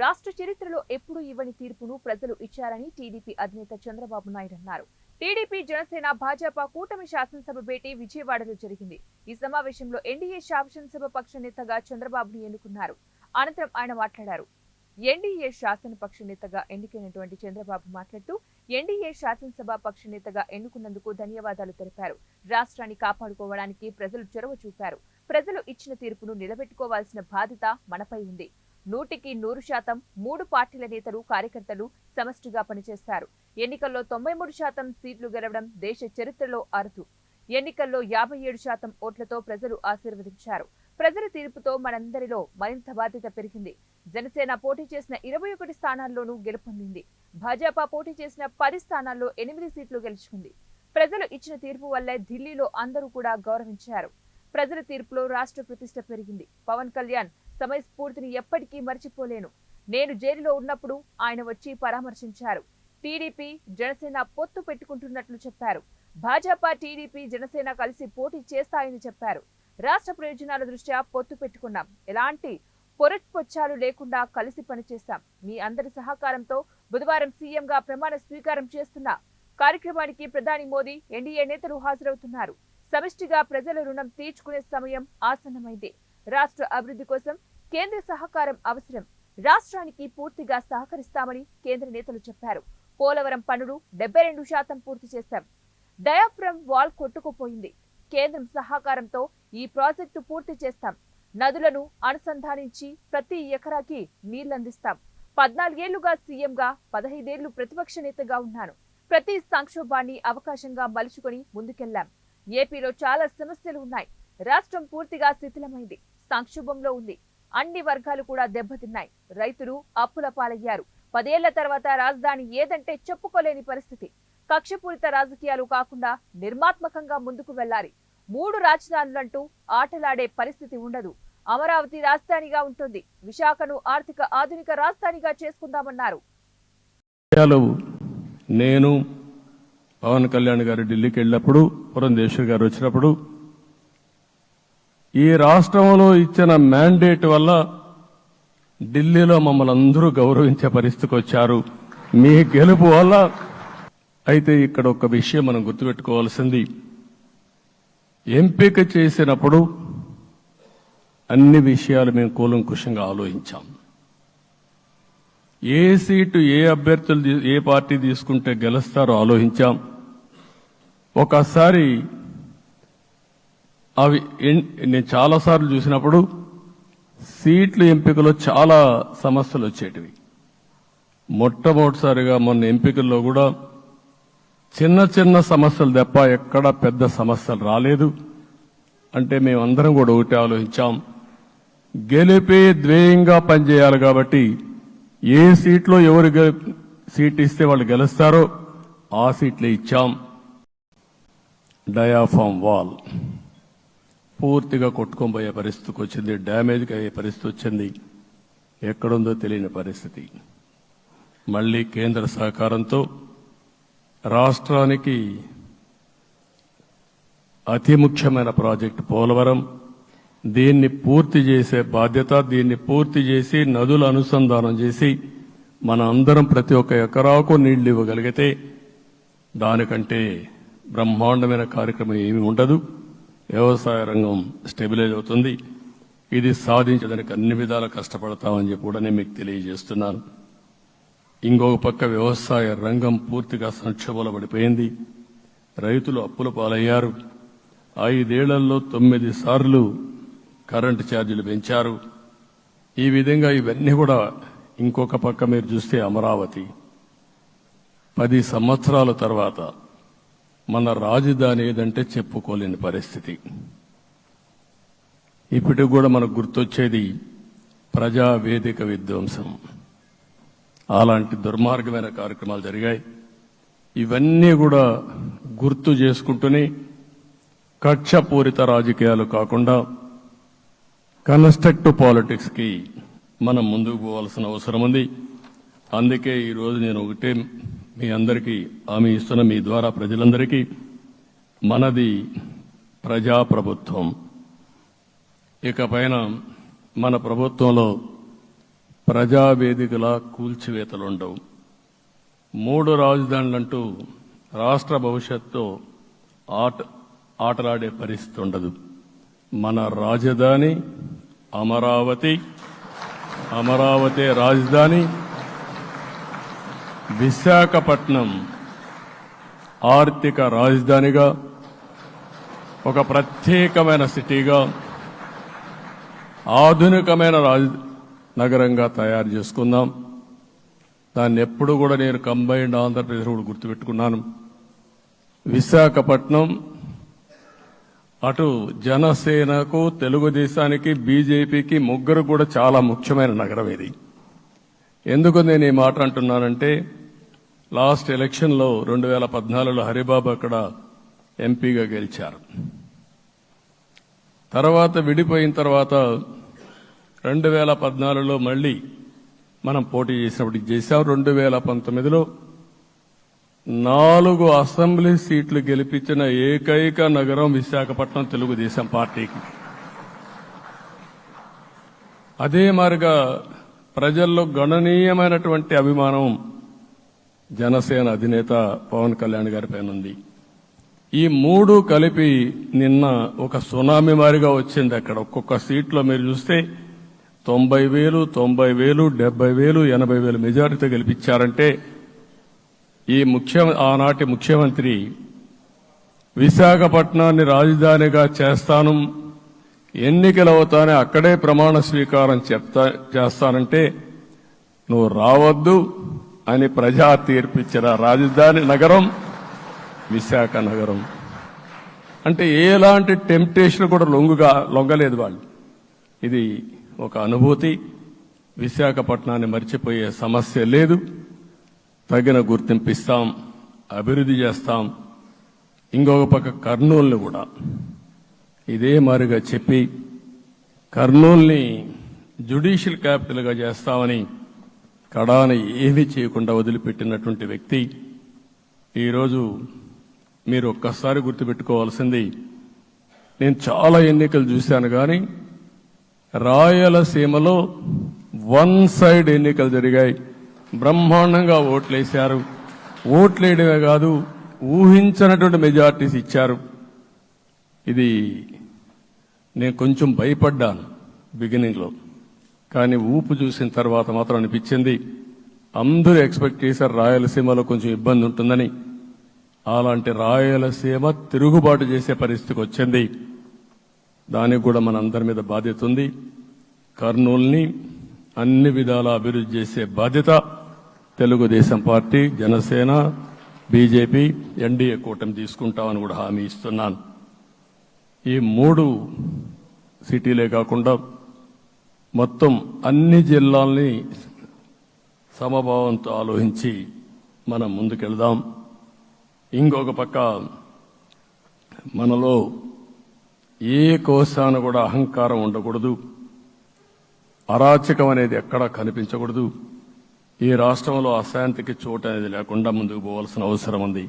రాష్ట్ర చరిత్రలో ఎప్పుడూ ఇవ్వని తీర్పును ప్రజలు ఇచ్చారని టీడీపీ అధినేత చంద్రబాబు నాయుడు అన్నారు. టీడీపీ జనసేన భాజపా కూటమి శాసనసభ భేటీ విజయవాడలో జరిగింది. ఈ సమావేశంలో ఎన్డీఏ శాసనసభ పక్ష నేతగా చంద్రబాబును ఎన్నుకున్నారు. అనంతరం ఆయన మాట్లాడారు. ఎన్డీఏ శాసనపక్ష నేతగా ఎన్నికైనటువంటి చంద్రబాబు మాట్లాడుతూ ఎన్డీఏ శాసనసభ పక్ష నేతగా ఎన్నుకున్నందుకు ధన్యవాదాలు తెలిపారు. రాష్ట్రాన్ని కాపాడుకోవడానికి ప్రజలు చొరవ చూపారు. ప్రజలు ఇచ్చిన తీర్పును నిలబెట్టుకోవాల్సిన బాధ్యత మనపై ఉంది. నూటికి నూరు శాతం మూడు పార్టీల నేతలు కార్యకర్తలు సమష్టిగా పనిచేస్తారు. ఎన్నికల్లో తొంభై మూడు శాతం సీట్లు గెలవడం దేశ చరిత్రలో అరుదు. ఎన్నికల్లో యాభై ఏడు శాతం ఓట్లతో ప్రజలు ఆశీర్వదించారు. ప్రజల తీర్పుతో మనందరిలో మరింత బాధ్యత పెరిగింది. జనసేన పోటీ చేసిన ఇరవై ఒకటి స్థానాల్లోనూ గెలుపొందింది. భాజపా పోటీ చేసిన పది స్థానాల్లో ఎనిమిది సీట్లు గెలుచుకుంది. ప్రజలు ఇచ్చిన తీర్పు వల్లే ఢిల్లీలో అందరూ కూడా గౌరవించారు. ప్రజల తీర్పులో రాష్ట్ర ప్రతిష్ట పెరిగింది. పవన్ కళ్యాణ్ సమయస్ఫూర్తిని ఎప్పటికీ మర్చిపోలేను. నేను జైలులో ఉన్నప్పుడు ఆయన వచ్చి పరామర్శించారు. టీడీపీ జనసేన పొత్తు పెట్టుకుంటున్నట్లు చెప్పారు. భాజపా టీడీపీ జనసేన కలిసి పోటీ చేస్తాయని చెప్పారు. రాష్ట్ర ప్రయోజనాల దృష్ట్యా పొత్తు పెట్టుకున్నాం. ఎలాంటి పొరట్పొచ్చాలు లేకుండా కలిసి పనిచేస్తాం మీ అందరి సహకారంతో బుధవారం సీఎంగా ప్రమాణ స్వీకారం చేస్తున్న కార్యక్రమానికి ప్రధాని మోదీ ఎన్డీఏ నేతలు హాజరవుతున్నారు. సమిష్టిగా ప్రజల రుణం తీర్చుకునే సమయం ఆసన్నమైంది. రాష్ట్ర అభివృద్ధి కోసం కేంద్ర సహకారం అవసరం. రాష్ట్రానికి పూర్తిగా సహకరిస్తామని కేంద్ర నేతలు చెప్పారు. పోలవరం పనులు డెబ్బై రెండు శాతం పూర్తి చేశాం. డయాఫ్రమ్ వాల్ కొట్టుకుపోయింది. కేంద్రం సహకారంతో ఈ ప్రాజెక్టు పూర్తి చేస్తాం. నదులను అనుసంధానించి ప్రతి ఎకరాకి నీళ్ళందిస్తాం పద్నాలుగేళ్ళుగా సీఎంగా పదహైదేళ్ళు ప్రతిపక్ష నేతగా ఉన్నాను. ప్రతి సంక్షోభాన్ని అవకాశంగా మలుచుకొని ముందుకెళ్ళాం ఏపీలో చాలా సమస్యలు ఉన్నాయి. రాష్ట్రం పూర్తిగా శిథిలమైంది. సంక్షోభంలో ఉంది. అన్ని వర్గాలు కూడా దెబ్బతిన్నాయి. రైతులు అప్పుల పాలయ్యారు. పదేళ్ళ తర్వాత రాజధాని ఏదంటే చెప్పుకోలేని పరిస్థితి. కక్షపూరిత రాజకీయాలు కాకుండా నిర్మాత్మకంగా ముందుకు వెళ్ళాలి. మూడు రాజధానులంటూ ఆటలాడే పరిస్థితి ఉండదు. అమరావతి రాజధానిగా ఉంటుంది. విశాఖను ఆర్థిక ఆధునిక రాజధానిగా చేసుకుందామన్నారు. నేను పవన్ కళ్యాణ్ గారు ఢిల్లీకి వెళ్ళినప్పుడు పురంధేశ్వర్ గారు వచ్చినప్పుడు ఈ రాష్ట్రంలో ఇచ్చిన మ్యాండేట్ వల్ల ఢిల్లీలో మమ్మల్ని అందరూ గౌరవించే పరిస్థితికి వచ్చారు. మీ గెలుపు వల్ల అయితే ఇక్కడ ఒక విషయం మనం గుర్తుపెట్టుకోవాల్సింది. ఎంపిక చేసినప్పుడు అన్ని విషయాలు మేము కూలంకుషంగా ఆలోచించాం. ఏ సీటు ఏ అభ్యర్థులు ఏ పార్టీ తీసుకుంటే గెలుస్తారో ఆలోచించాం. ఒకసారి అవి నేను చాలాసార్లు చూసినప్పుడు సీట్లు ఎంపికలో చాలా సమస్యలు వచ్చేటివి. మొట్టమొదటిసారిగా మొన్న ఎంపికల్లో కూడా చిన్న చిన్న సమస్యలు తప్ప ఎక్కడ పెద్ద సమస్యలు రాలేదు. అంటే మేమందరం కూడా ఒకటి ఆలోచించాం. గెలిపే ద్వేయంగా పనిచేయాలి కాబట్టి ఏ సీట్లో ఎవరు సీట్ ఇస్తే వాళ్ళు గెలుస్తారో ఆ సీట్లే ఇచ్చాం. Diaphragm wall. పూర్తిగా కొట్టుకొని పరిస్థితికి వచ్చింది డ్యామేజ్కి అయ్యే పరిస్థితి వచ్చింది. ఎక్కడుందో తెలియని పరిస్థితి. మళ్ళీ కేంద్ర సహకారంతో రాష్ట్రానికి అతి ముఖ్యమైన ప్రాజెక్టు పోలవరం. దీన్ని పూర్తి చేసే బాధ్యత దీన్ని పూర్తి చేసి నదుల అనుసంధానం చేసి మన అందరం ప్రతి ఒక్క ఎకరాకు నీళ్ళు ఇవ్వగలిగితే దానికంటే బ్రహ్మాండమైన కార్యక్రమం ఏమీ ఉండదు. వ్యవసాయ రంగం స్టెబిలైజ్ అవుతుంది. ఇది సాధించడానికి అన్ని విధాలు కష్టపడతామని చెప్పి కూడా నేను మీకు తెలియజేస్తున్నాను. ఇంకొక పక్క వ్యవసాయ రంగం పూర్తిగా సంక్షోభంలో పడిపోయింది రైతులు అప్పుల పాలయ్యారు. ఐదేళ్ళలో తొమ్మిది సార్లు కరెంటు ఛార్జీలు పెంచారు. ఈ విధంగా ఇవన్నీ కూడా ఇంకొక పక్క మీరు చూస్తే అమరావతి. పది సంవత్సరాల తర్వాత మన రాజధాని ఏదంటే చెప్పుకోలేని పరిస్థితి. ఇప్పటికి కూడా మనకు గుర్తొచ్చేది ప్రజా వేదిక విధ్వంసం. అలాంటి దుర్మార్గమైన కార్యక్రమాలు జరిగాయి. ఇవన్నీ కూడా గుర్తు చేసుకుంటూనే కక్షపూరిత రాజకీయాలు కాకుండా కన్స్ట్రక్టివ్ పాలిటిక్స్కి మనం ముందుకు పోవాల్సిన అవసరం ఉంది. అందుకే ఈరోజు నేను ఒకటే మీ అందరికీ హామీ ఇస్తున్న మీ ద్వారా ప్రజలందరికీ మనది ప్రజాప్రభుత్వం. ఇక పైన మన ప్రభుత్వంలో ప్రజావేదికల కూల్చివేతలుండవు. మూడు రాజధానులంటూ రాష్ట్ర భవిష్యత్తు ఆట ఆటలాడే పరిస్థితి ఉండదు. మన రాజధాని అమరావతి అమరావతి రాజధాని విశాఖపట్నం ఆర్థిక రాజధానిగా ఒక ప్రత్యేకమైన సిటీగా ఆధునికమైన రాజ నగరంగా తయారు చేసుకుందాం. దాన్ని ఎప్పుడు కూడా నేను కంబైన్డ్ ఆంధ్రప్రదేశ్ కూడా గుర్తుపెట్టుకున్నాను. విశాఖపట్నం అటు జనసేనకు తెలుగుదేశానికి బీజేపీకి ముగ్గురు కూడా చాలా ముఖ్యమైన నగరం ఇది. ఎందుకు నేను ఈ మాట అంటున్నానంటే లాస్ట్ ఎలక్షన్లో రెండు వేల పద్నాలుగులో హరిబాబు అక్కడ ఎంపీగా గెలిచారు. తర్వాత విడిపోయిన తర్వాత రెండు వేల పద్నాలుగులో మళ్ళీ మనం పోటీ చేసినప్పుడు చేశాం. రెండు వేల పంతొమ్మిదిలో నాలుగు అసెంబ్లీ సీట్లు గెలిపించిన ఏకైక నగరం విశాఖపట్నం తెలుగుదేశం పార్టీకి. అదే మారిగా ప్రజల్లో గణనీయమైనటువంటి అభిమానం జనసేన అధినేత పవన్ కళ్యాణ్ గారి పైన ఉంది. ఈ మూడు కలిపి నిన్న ఒక సునామీ మారిగా వచ్చింది అక్కడ. ఒక్కొక్క సీట్లో మీరు చూస్తే తొంభై వేలు తొంభై వేలు డెబ్బై వేలు ఎనభై వేలు మెజారిటీతో గెలిపించారంటే ఈ ముఖ్య ఆనాటి ముఖ్యమంత్రి విశాఖపట్నాన్ని రాజధానిగా చేస్తాను ఎన్నికలు అవుతానే అక్కడే ప్రమాణ స్వీకారం చెప్తా చేస్తానంటే నువ్వు రావద్దు అని ప్రజా తీర్పిచ్చిన రాజధాని నగరం విశాఖ నగరం. అంటే ఎలాంటి టెంప్టేషన్ కూడా లొంగుగా లొంగలేదు వాళ్ళు. ఇది ఒక అనుభూతి. విశాఖపట్నాన్ని మర్చిపోయే సమస్య లేదు. తగిన గుర్తింపు ఇస్తాం అభివృద్ధి చేస్తాం. ఇంకొక పక్క కర్నూలుని కూడా. ఇదే మారుగా చెప్పి కర్నూల్ని జ్యుడిషియల్ క్యాపిటల్గా చేస్తామని కడాన ఏమీ చేయకుండా వదిలిపెట్టినటువంటి వ్యక్తి ఈరోజు మీరు ఒక్కసారి గుర్తుపెట్టుకోవాల్సింది నేను చాలా ఎన్నికలు చూశాను కానీ రాయలసీమలో వన్ సైడ్ ఎన్నికలు జరిగాయి. బ్రహ్మాండంగా ఓట్లేశారు. ఓట్లేయడమే కాదు ఊహించినటువంటి మెజార్టీస్ ఇచ్చారు. ఇది నేను కొంచెం భయపడ్డాను బిగినింగ్లో కానీ ఊపు చూసిన తర్వాత మాత్రం అనిపించింది అందరూ ఎక్స్పెక్ట్ చేశారు రాయలసీమలో కొంచెం ఇబ్బంది ఉంటుందని. అలాంటి రాయలసీమ తిరుగుబాటు చేసే పరిస్థితికి వచ్చింది. దానికి కూడా మన అందరి మీద బాధ్యత ఉంది. కర్నూల్ని అన్ని విధాల అభివృద్ధి చేసే బాధ్యత Telugu Desam party Janasena BJP NDA కూటమి తీసుకుంటామని కూడా హామీ ఇస్తున్నాను. ఈ మూడు సిటీలే కాకుండా మొత్తం అన్ని జిల్లాల్ని సమభావంతో ఆలోచించి మనం ముందుకెళ్దాం. ఇంకొక పక్క మనలో ఏ కోశాన కూడా అహంకారం ఉండకూడదు. అరాచకం అనేది ఎక్కడా కనిపించకూడదు. ఈ రాష్ట్రంలో అశాంతికి చోటు అనేది లేకుండా ముందుకు పోవాల్సిన అవసరం ఉంది.